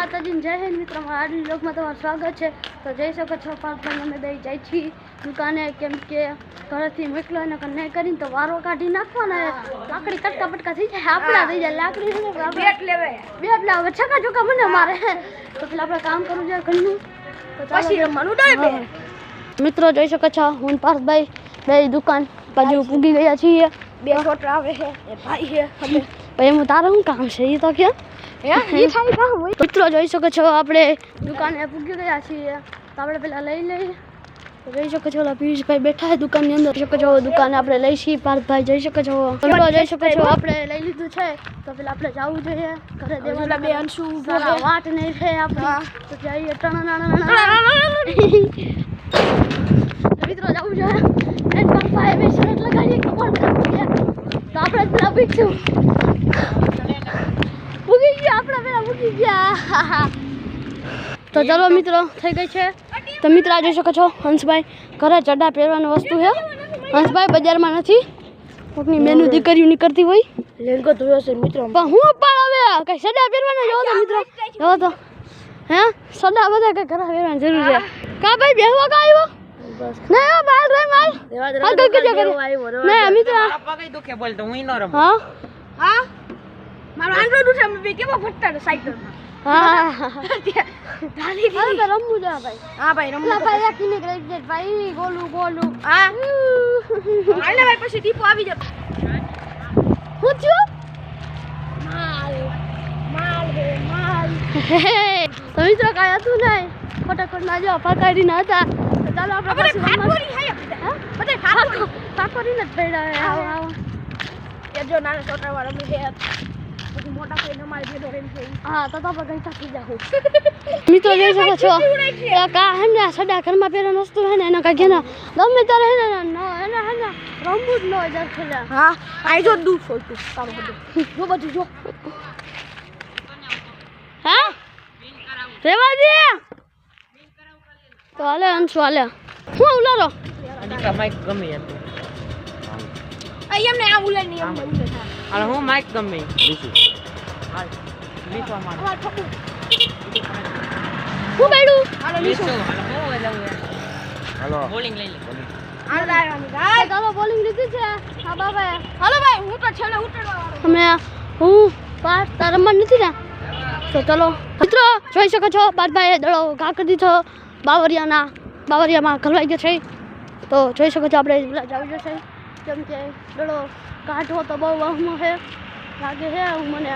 માતાજી જય હિન્દ મિત્રો મારા આજની લોકમાં તમારું સ્વાગત છે. તો જઈ શકો છો પાર્કમાં અમે બે જાય છીએ દુકાને કેમ કે ઘરેથી મોકલો એને નહીં કરીને તો વારો કાઢી નાખવાના લાકડી કટકા પટકા થઈ જાય આપણા થઈ જાય લાકડી ને બેટ લાવે. છકા ચોકા મને મારે. તો પેલા આપણે કામ કરવું જોઈએ ઘરનું. પછી રમવાનું ડાય. મિત્રો જોઈ શકો છો હું ને પાર્થભાઈ બે દુકાન બાજુ પૂગી ગયા છીએ. બે ફોટો આવે છે ભાઈ છે પછી હું તારું શું કામ છે? એ તો કે મિત્રો જોઈ શકો છો આપણે દુકાને પૂગી ગયા છીએ. તો આપણે પેલા લઈ લઈએ. જઈ શકો છો પિયુષભાઈ બેઠા દુકાનની અંદર. શકો છો દુકાને આપણે લઈ છીએ. પાર્થભાઈ જઈ શકો છો. મિત્રો જોઈ શકો છો આપણે લઈ લીધું છે. તો પેલા આપણે જવું જોઈએ. ઘરે દેવાના બે અંશુ વાટ નહીં છે આપણે. તો જઈએ. નાના નાના મિત્રો જવું જોઈએ તો આપણે પેલા પૂછ્યું પૂગી ગયા આપણે પેલા પૂગી ગયા તો ચલો મિત્રો થઈ ગઈ છે. તો મિત્રો આ જોઈ શકો છો હંસભાઈ ઘરે ચડા પહેરવાની વસ્તુ છે. હંસભાઈ બજારમાં નથી. કોકની મેનુ દીકરીઓ નીકળતી હોય. લેંગો ધોયો છે મિત્રો. પણ હું પણ હવે? કઈ સડા પહેરવાના જોવો તો મિત્રો. જોવો તો. હે? સડા બધા કઈ ઘરે પહેરવાની જરૂર છે. કા ભાઈ બેહવા કા આવ્યો? ના બાલ રે માલ દેવા હા, કઈ કીધું કરી? ના મિત્રો પગે દુખે બોલ તો હું ન રમ. હા? હા? મારો આંડ્રોઈડ ઉઠે અમે બે કેવા ફટતા સાયકલમાં મિત્રો કાંઈ હતું નહીં. ફટાફટ ના જો પકડીને હતા. ચાલો આપણે આપણે ને જ ભેડા આવો આવો. જો નાના છોકરા વાળા પછી મોટા કોઈ અમારે ભેગો હા તો તો ગઈ થાકી જાઉં મિત્રો જોઈ શકો છો. કા હે ને સડા ઘરમાં પહેરો નસ્તો હે ને એના કાંઈ ઘેના ગમે તારે હે ને ન હે ને રમવું જ ન હોય દર ખેલા હા આઈ જો તારો બધું. જો બધું જો. હા? રેવા દે. તો હાલે અંશુ હાલે. હું ઉલારો અનિકા માઈક ગમે હતું આ એમને આ ઉલે ની એમને ઉલે હા હાલ હું માઈક ગમે હાલ લીસો માંડ અમાર ઠપુ હું બેડું હાલો લીસો લીસો હાલ હું હાલો બોલિંગ લઈ લે હાલો લાવવાની ગાય ચાલો બોલિંગ લીધી છે હા બાબા હાલો ભાઈ હું તો છેલ્લે ઉતરવા વાળો હું પાર તાર રમવા નથી ને તો ચલો મિત્રો જોઈ શકો છો બાદભાઈએ દડો ઘા કરી દીધો બાવરિયાના બાવરિયામાં ઘરવાઈ ગયો છે તો જોઈ શકો છો આપણે જવું જશે કેમ કે દડો તો બહુ વહમો છે લાગે છે હું મને.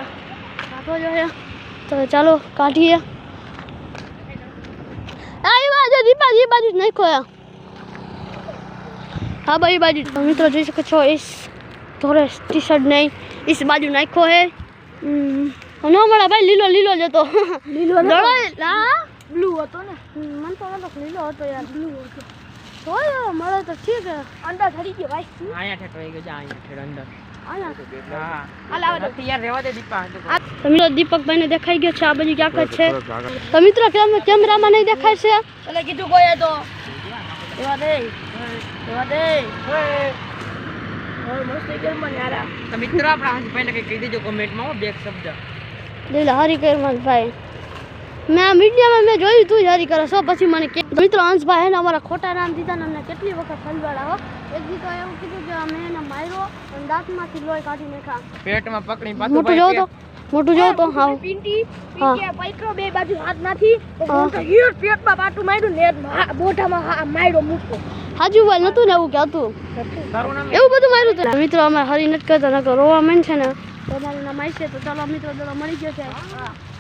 કાઢવો જોઈએ તો ચાલો કાઢીએ. બાજુ બાજુ જ નાખો યા હા ભાઈ બાજુ મિત્રો જોઈ શકો છો ઇસ ધોરે ટી શર્ટ નહીં ઇસ બાજુ નાખ્યો હે. હમ, ન મળે ભાઈ લીલો લીલો જ હતો. લીલો બ્લુ હતો ને. મને તો લીલો હતો યાર. બ્લુ હતો. જોયો મળે તો ઠીક. અંદર ધરી ગયો ભાઈ. અહીંયા ઠેઠ રહી ગયો જા અહીંયા ઠેઠ અંદર. દેખાઈ ગયો છે આ બાજુ ક્યાંક છે? તો મિત્રો કેમેરામાં નહીં દેખાય છે? એટલે કીધું કોઈ તો એવા દે. એવા દે. હવે મસ્તી કેમ મને યાર આ. તો મિત્રો આપણા હાથ ભાઈને કંઈ કહી દેજો કોમેન્ટમાં બે શબ્દ. દિલ હરી કરમલ ભાઈ. મેં મીડિયામાં મેં જોયું તું જારી હરી કરો છો પછી મને મિત્રો અંશભાઈ એને અમારા ખોટા નામ દીધા ને અમને કેટલી વખત હો. એક દી તો એવું કીધું કે અમે એને માર્યો અને દાંતમાંથી લોહી કાઢી નાખ્યા. પેટમાં પકડી મોટું જોવો તો. મોટું જોવો તો. હા પિંટી. પિંટી પૈકરો બે બાજુ હાથ નાખી. તો હા. મોટો હીર પેટમાં પાટું માર્યું ને મોઢામાં માર્યો મૂકો હાજુ ભાઈ નતું ને એવું કે હતું? એવું બધું માર્યું હતું મિત્રો અમે હરી નટકતા કરતા નકર રોવા મન છે ને. તો નામ આવી છે તો ચાલો મિત્રો દોડો મળી ગયો છે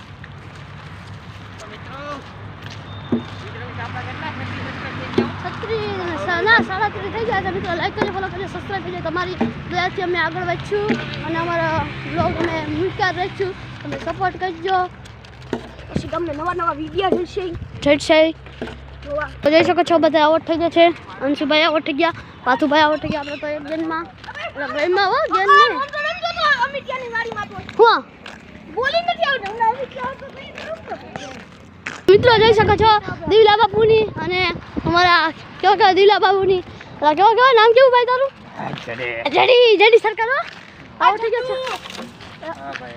અને સા- સાડા થઈ ગયા છે. મિત્રો લાઈક કરજો ફોલો કરજો સબસ્ક્રાઈબ કરજો. તમારી દયાથી અમે આગળ વધશું અને અમારા બ્લોગ અમે મૂક્યા રહીશું. તમે સપોર્ટ કરજો. પછી તમને નવા નવા વીડિયો જોઈશે. જોઈશે. તો જોઈ શકો છો બધા આઉટ થઈ ગયા છે. અંશુભાઈ આઉટ થઈ ગયા પાથુભાઈ આઉટ થઈ ગયા આપણે તો એક ગેમમાં ગેમમાં ગેમ નહીં હું બોલી નથી આવતું. મિત્રો જોઈ શકો છો દિવલા બાપુની અને અમારા કેવા કેવા દિવલા બાપુની કેવા કેવા નામ કેવું ભાઈ તારું? જડી જડી સરકાર આવો થઈ ગયો છે.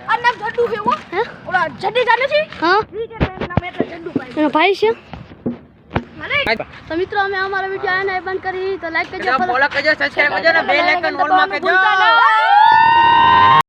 આ નામ જડ્ડુ છે હે. ઓલા જડેજા નથી? હા. નામ એટલે જડ્ડુ પાડ્યું. એનો ભાઈ છે. તો મિત્રો અમે અમારો વીડિયો આને બંધ કરી તો લાઈક કરજો ફોલો કરજો સબસ્ક્રાઇબ કરજો ને બેલ આઇકન ઓલમાં કરજો. ભૂલતા ના.